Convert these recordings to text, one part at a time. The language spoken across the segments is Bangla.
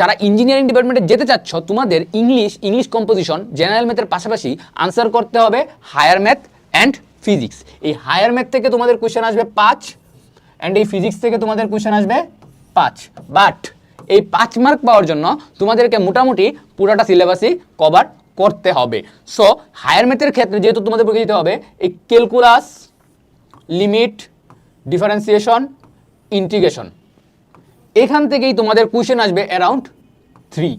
যারা ইঞ্জিনিয়ারিং ডিপার্টমেন্টে যেতে চাচ্ছ, তোমাদের ইংলিশ ইংলিশ কম্পোজিশন জেনারেল ম্যাথের পাশাপাশি আনসার করতে হবে হায়ার ম্যাথ অ্যান্ড ফিজিক্স এই হায়ার ম্যাথ থেকে তোমাদের কোয়েশ্চেন আসবে পাঁচ অ্যান্ড এই ফিজিক্স থেকে তোমাদের কোয়েশ্চেন আসবে পাঁচ। বাট এই পাঁচ মার্ক পাওয়ার জন্য তোমাদেরকে মোটামুটি পুরোটা সিলেবাসই কভার করতে হবে। সো হায়ার ম্যাথের ক্ষেত্রে যেহেতু তোমাদের পরীক্ষা দিতে হবে, এই ক্যালকুলাস লিমিট ডিফারেন্সিয়েশন ইন্টিগ্রেশন এখান থেকেই তোমাদের কোয়েশ্চেন আসবে অ্যারাউন্ড থ্রি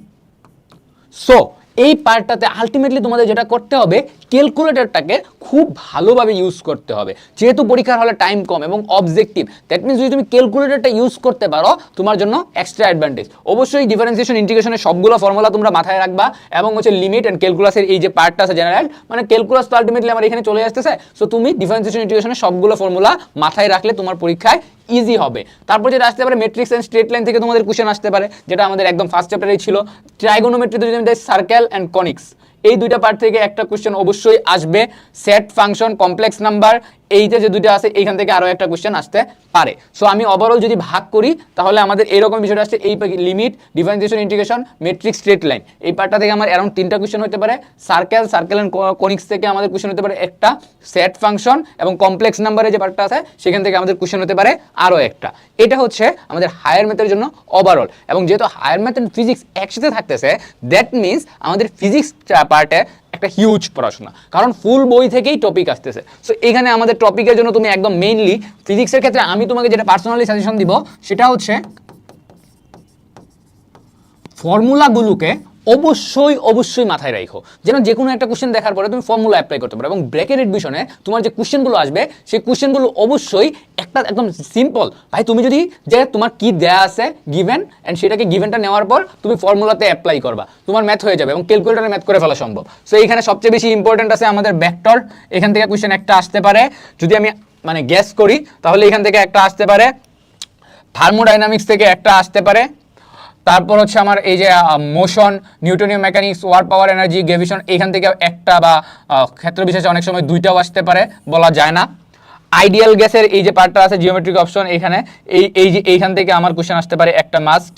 সো এই পার্টটাতে আলটিমেটলি তোমাদের যেটা করতে হবে ক্যালকুলেটরটাকে খুব ভালোভাবে ইউজ করতে হবে। যেহেতু পরীক্ষার হলে টাইম কম এবং অবজেক্টিভ দ্যাট মিনস যদি তুমি ক্যালকুলেটরটা ইউজ করতে পারো, তোমার জন্য এক্সট্রা অ্যাডভান্টেজ অবশ্যই ডিফারেন্সিয়েশন ইন্টিগ্রেশনের সবগুলো ফর্মুলা তোমরা মাথায় রাখবা এবং হচ্ছে লিমিট অ্যান্ড ক্যালকুলাসের এই যে পার্টটা আছে জেনারেল মানে ক্যালকুলাস তো আলটিমেটলি আমার এখানে চলে আসতেছে। সো তুমি ডিফারেন্সিয়েশন ইন্টিগ্রেশনের সবগুলো ফর্মুলা মাথায় রাখলে তোমার পরীক্ষায় ইজি হবে। তারপর যেটা আসতে পারে মেট্রিক্স অ্যান্ড স্ট্রেট লাইন থেকে তোমাদের কোশ্চেন আসতে পারে, যেটা আমাদের একদম ফার্স্ট চ্যাপ্টারেই ছিল। ট্রাইগোনোমেট্রিতে যদি আমি সার্কেল অ্যান্ড কনিক্স এই দুইটা পার্ট থেকে একটা কোশ্চেন অবশ্যই আসবে। সেট ফাংশন কমপ্লেক্স নাম্বার এই যে যে দুইটা আছে, এইখান থেকে আরও একটা কোশ্চেন আসতে পারে। সো আমি ওভারঅল যদি ভাগ করি, তাহলে আমাদের এরকম বিষয়টা আসছে, এই limit differentiation integration metric straight line এই পার্টটা থেকে আমার অ্যারাউন্ড তিনটা কোশ্চেন হতে পারে। সার্কেল সার্কেল অ্যান্ড কনিক্স থেকে আমাদের কোশ্চেন হতে পারে একটা। সেট ফাংশন এবং কমপ্লেক্স নাম্বারে যে পার্টটা আছে, সেখান থেকে আমাদের কোশ্চেন হতে পারে আরও একটা। এটা হচ্ছে আমাদের হায়ার ম্যাথের জন্য ওভারঅল এবং যেহেতু হায়ার ম্যাথ অ্যান্ড ফিজিক্স একসাথে থাকতেছে দ্যাট মিনস আমাদের ফিজিক্স পার্টে একটা হিউজ পড়াশোনা। কারণ ফুল বই থেকেই টপিক আসতেছে। সো এখানে আমাদের টপিকের জন্য তুমি একদম মেইনলি ফিজিক্সের ক্ষেত্রে আমি তোমাকে যেটা পার্সোনালি সাজেশন দিব, সেটা হচ্ছে ফর্মুলাগুলোকে অবশ্যই অবশ্যই মাথায় রাখো যেন যে কোনো একটা কোশ্চেন দেখার পরে তুমি ফর্মুলা অ্যাপ্লাই করতে পারো এবং ব্রেকের এডমিশনে তোমার যে কোশ্চেনগুলো আসবে, সেই কোশ্চেনগুলো অবশ্যই একটা একদম সিম্পল ভাই, তুমি যদি যে তোমার কি দেয়া আছে গিভেন অ্যান্ড সেটাকে গিভেনটা নেওয়ার পর তুমি ফর্মুলাতে অ্যাপ্লাই করবা। তোমার ম্যাথ হয়ে যাবে এবং ক্যালকুলেটারে ম্যাথ করে ফেলা সম্ভব। সো এইখানে সবচেয়ে বেশি ইম্পর্টেন্ট আছে আমাদের ব্যাকটর এখান থেকে কোশ্চেন একটা আসতে পারে। যদি আমি মানে গ্যাস করি, তাহলে এখান থেকে একটা আসতে পারে। থার্মোডাইনামিক্স থেকে একটা আসতে পারে। তারপর হচ্ছে আমার এই যে motion নিউটনীয় mechanics work power energy gravitation এখান থেকে একটা বা ক্ষেত্র বিশেষে অনেক সময় দুইটাও আসতে পারে, বলা যায় না। আইডিয়াল গ্যাসের এই যে পার্টটা আছে জিওমেট্রিক অপশন এখানে, এই এই যে, এইখান থেকে আমার কোশ্চেন আসতে পারে একটা মাস্ট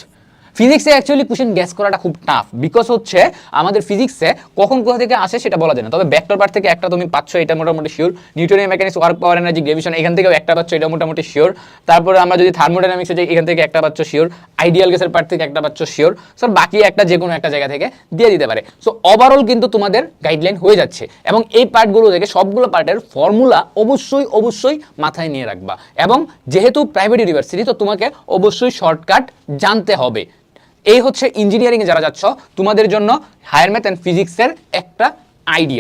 ফিজিক্সে অ্যাকচুয়ালি কোশ্চেন গ্যাস করাটা খুব টাফ বিকজ হচ্ছে আমাদের ফিজিক্সে কখন কোথা থেকে আসে সেটা বলা যায় না। তবে ব্যাক্টর পার্ট থেকে একটা তুমি পাচ্ছ, এটা মোটামুটি sure নিউটনীয় mechanics work power energy gravitation এখান থেকেও একটা পাচ্ছ এটা মোটামুটি শিওর তারপরে আমরা যদি থার্মোডাইনামিক্সে যাই, এখান থেকে একটা পাচ্ছ শিওর আইডিয়াল গ্যাসের পার্ট থেকে একটা পাচ্ছ শিওর স্যার বাকি একটা যে কোনো একটা জায়গা থেকে দিয়ে দিতে পারে। সো ওভারঅল কিন্তু তোমাদের গাইডলাইন হয়ে যাচ্ছে এবং এই পার্টগুলো থেকে সবগুলো পার্টের ফর্মুলা অবশ্যই অবশ্যই মাথায় নিয়ে রাখবা। এবং যেহেতু প্রাইভেট ইউনিভার্সিটি তো তোমাকে অবশ্যই শর্টকাট জানতে হবে। এই হচ্ছে ইঞ্জিনিয়ারিংয়ে যারা যাচ্ছ তোমাদের জন্য হায়ার ম্যাথ অ্যান্ড ফিজিক্সের একটা আইডিয়া